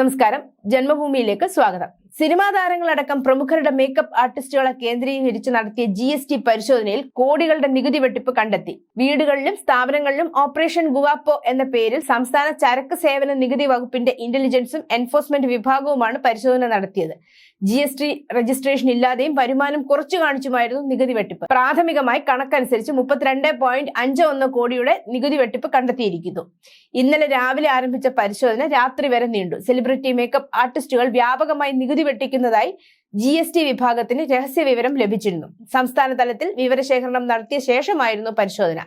നമസ്കാരം. ജന്മഭൂമിയിലേക്ക് സ്വാഗതം. സിനിമാ താരങ്ങളടക്കം പ്രമുഖരുടെ മേക്കപ്പ് ആർട്ടിസ്റ്റുകളെ കേന്ദ്രീകരിച്ച് നടത്തിയ ജി എസ് ടി പരിശോധനയിൽ കോടികളുടെ നികുതി വെട്ടിപ്പ് കണ്ടെത്തി. വീടുകളിലും സ്ഥാപനങ്ങളിലും ഓപ്പറേഷൻ ഗുവാപ്പോ എന്ന പേരിൽ സംസ്ഥാന ചരക്ക് സേവന നികുതി വകുപ്പിന്റെ ഇന്റലിജൻസും എൻഫോഴ്സ്മെന്റ് വിഭാഗവുമാണ് പരിശോധന നടത്തിയത്. ജി എസ് ടി രജിസ്ട്രേഷൻ ഇല്ലാതെയും വരുമാനം കുറച്ചു കാണിച്ചുമായിരുന്നു നികുതി വെട്ടിപ്പ്. പ്രാഥമികമായി കണക്കനുസരിച്ച് മുപ്പത്തിരണ്ട് പോയിന്റ് അഞ്ച് ഒന്ന് കോടിയുടെ നികുതി വെട്ടിപ്പ് കണ്ടെത്തിയിരിക്കുന്നു. ഇന്നലെ രാവിലെ ആരംഭിച്ച പരിശോധന രാത്രി വരെ നീണ്ടു. സെലിബ്രിറ്റി മേക്കപ്പ് ആർട്ടിസ്റ്റുകൾ വ്യാപകമായി നികുതി വെട്ടിക്കുന്നതായി ജി എസ് ടി വിഭാഗത്തിന് രഹസ്യ വിവരം ലഭിച്ചിരുന്നു. സംസ്ഥാന തലത്തിൽ വിവരശേഖരണം നടത്തിയ ശേഷമായിരുന്നു പരിശോധന.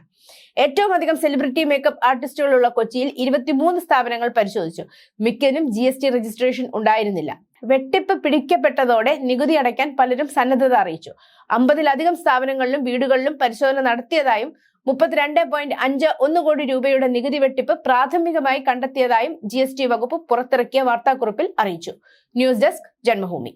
ഏറ്റവും അധികം സെലിബ്രിറ്റി മേക്കപ്പ് ആർട്ടിസ്റ്റുകളുള്ള കൊച്ചിയിൽ ഇരുപത്തിമൂന്ന് സ്ഥാപനങ്ങൾ പരിശോധിച്ചു. മിക്കതിനും ജി എസ് ടി രജിസ്ട്രേഷൻ ഉണ്ടായിരുന്നില്ല. വെട്ടിപ്പ് പിടിക്കപ്പെട്ടതോടെ നികുതി അടയ്ക്കാൻ പലരും സന്നദ്ധത അറിയിച്ചു. അമ്പതിലധികം സ്ഥാപനങ്ങളിലും വീടുകളിലും പരിശോധന നടത്തിയതായും മുപ്പത്തിരണ്ട് പോയിന്റ് അഞ്ച് ഒന്ന് കോടി രൂപയുടെ നികുതി വെട്ടിപ്പ് പ്രാഥമികമായി കണ്ടെത്തിയതായും ജി എസ് ടി വകുപ്പ് പുറത്തിറക്കിയ വാർത്താക്കുറിപ്പിൽ അറിയിച്ചു. News desk Janmabhumi.